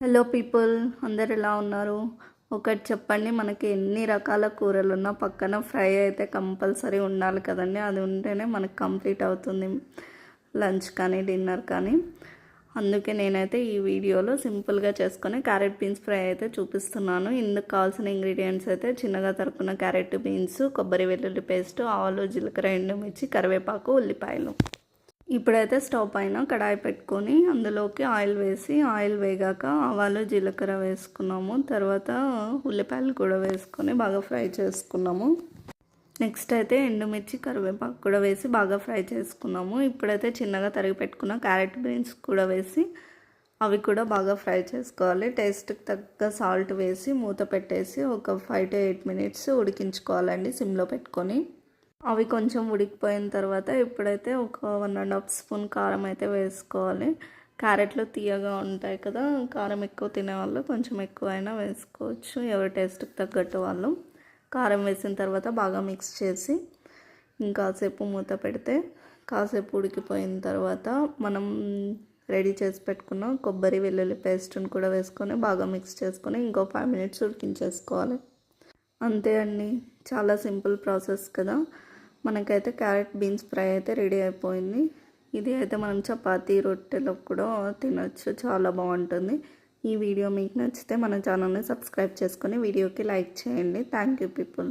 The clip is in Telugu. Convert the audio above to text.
హలో పీపుల్ అందరు ఎలా ఉన్నారు? ఒకటి చెప్పండి మనకి ఎన్ని రకాల కూరలు ఉన్నా పక్కన ఫ్రై అయితే కంపల్సరీ ఉండాలి కదండి. అది ఉంటేనే మనకు కంప్లీట్ అవుతుంది. లంచ్ కానీ డిన్నర్ కానీ. అందుకే నేనైతే ఈ వీడియోలో సింపుల్గా చేసుకొని క్యారెట్ బీన్స్ ఫ్రై అయితే చూపిస్తున్నాను. ఇందుకు కావాల్సిన ఇంగ్రీడియంట్స్ అయితే చిన్నగా తరుపున క్యారెట్ బీన్స్ కొబ్బరి వెల్లుల్లి పేస్ట్ ఆలు జీలకర్ర ఎండుమిర్చి కరివేపాకు ఉల్లిపాయలు. ఇప్పుడైతే స్టవ్ పైన కడాయి పెట్టుకొని అందులోకి ఆయిల్ వేసి ఆయిల్ వేగాక ఆవాలు జీలకర్ర వేసుకున్నాము. తర్వాత ఉల్లిపాయలు కూడా వేసుకొని బాగా ఫ్రై చేసుకున్నాము. నెక్స్ట్ అయితే ఎండుమిర్చి కరివేపాకు కూడా వేసి బాగా ఫ్రై చేసుకున్నాము. ఇప్పుడైతే చిన్నగా తరిగి పెట్టుకున్న క్యారెట్ బీన్స్ కూడా వేసి అవి కూడా బాగా ఫ్రై చేసుకోవాలి. టేస్ట్కి తగ్గ సాల్ట్ వేసి మూత పెట్టేసి ఒక ఫైవ్ టు ఎయిట్ మినిట్స్ ఉడికించుకోవాలండి సిమ్లో పెట్టుకొని. అవి కొంచెం ఉడికిపోయిన తర్వాత ఇప్పుడైతే ఒక వన్ అండ్ హాఫ్ స్పూన్ కారం అయితే వేసుకోవాలి. క్యారెట్లు తీయగా ఉంటాయి కదా కారం ఎక్కువ తినేవాళ్ళు కొంచెం ఎక్కువైనా వేసుకోవచ్చు. ఎవరి టేస్ట్కి తగ్గట్టు వాళ్ళు. కారం వేసిన తర్వాత బాగా మిక్స్ చేసి ఇంకాసేపు మూత పెడితే కాసేపు ఉడికిపోయిన తర్వాత మనం రెడీ చేసి పెట్టుకున్న కొబ్బరి వెల్లుల్లి పేస్ట్ని కూడా వేసుకొని బాగా మిక్స్ చేసుకొని ఇంకో ఫైవ్ మినిట్స్ ఉడికించేసుకోవాలి. అంతే అండి. చాలా సింపుల్ ప్రాసెస్ కదా. మనకైతే క్యారెట్ బీన్స్ ఫ్రై అయితే రెడీ అయిపోయింది. ఇది అయితే మనం చపాతీ రొట్టెలో కూడా తినచ్చు. చాలా బాగుంటుంది. ఈ వీడియో మీకు నచ్చితే మన ఛానల్ని సబ్స్క్రైబ్ చేసుకొని వీడియోకి లైక్ చేయండి. Thank you people.